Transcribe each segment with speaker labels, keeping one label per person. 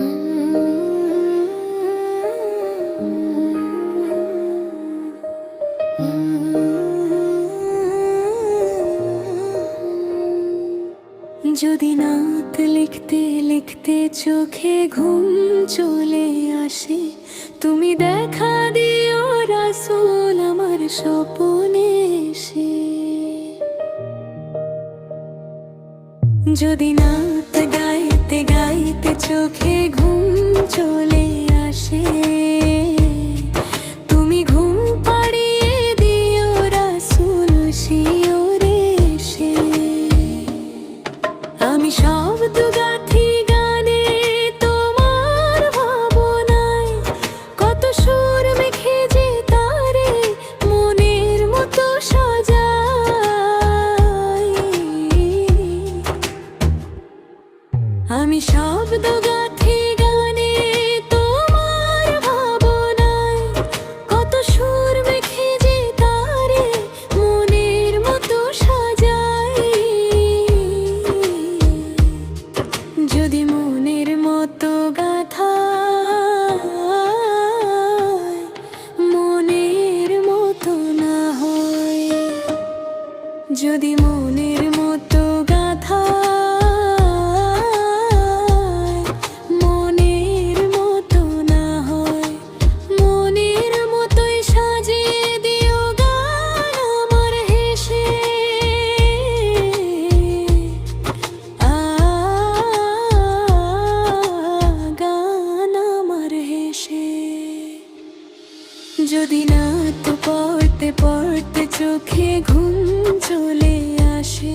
Speaker 1: যদি নাত লিখতে লিখতে চোখে ঘুম চলে আসে, তুমি দেখা দিও রাসুল আমার স্বপনে এসে। যদি নাত গাইতে গাইতে চোখে ঘুম চলে আসে। তুমি ঘুম পাড়িয়ে দিও, রাসুল শিওরে এসে আমি শব্দ গাথি গানে তোমার ভাবনায় কত সুর মেখে যে তারে মনের মতো সাজাই। আমি শব্দ মতো গাথা মনের মতো না হয়। যদি মনের যদি না তো পড়তে পড়তে চোখে ঘুম চলে আসে।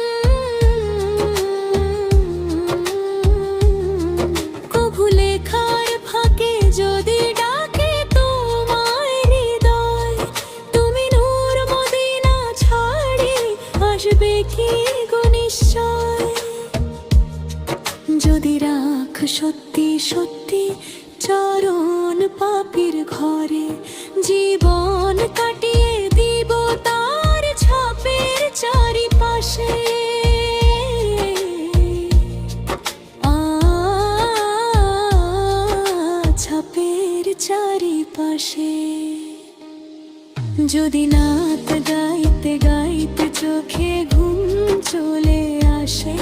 Speaker 1: সত্যি সত্যি চরণ পাপির ঘরে জীবন কাটিয়ে দিব তার ছাপের চারিপাশে। ছাপের চারিপাশে যদি নাত গাইতে গাইতে চোখে ঘুম চলে আসে।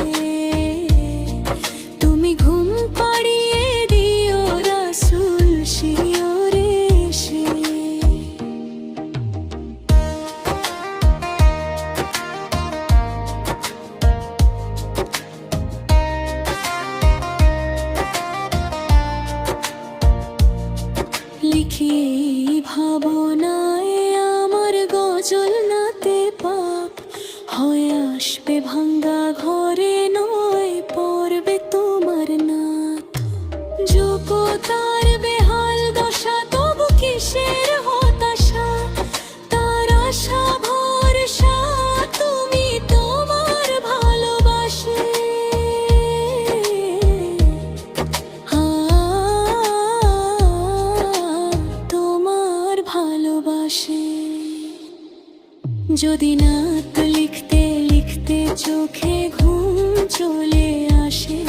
Speaker 1: গজল নাতে পাপ, হয়ে আসবে ভাঙ্গা ঘরে নয়, পড়বে তোমার নাত যোগ্যতার বেহাল দশা, তবু কিসের হতাশা? তার আশা ভরসা তুমি তোমার ভালোবাসে। তোমার ভালোবাসে। যদি নাত লিখতে লিখতে চোখে ঘুম চলে আসে,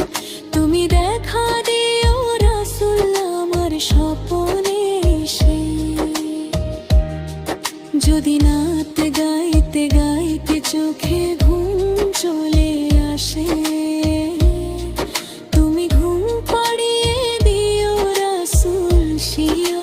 Speaker 1: তুমি দেখা দিও রাসুল আমার স্বপনে এসে। যদি নাত গাইতে গাইতে চোখে ঘুম চলে আসে, তুমি ঘুম পাড়িয়ে দিও রাসুল শিও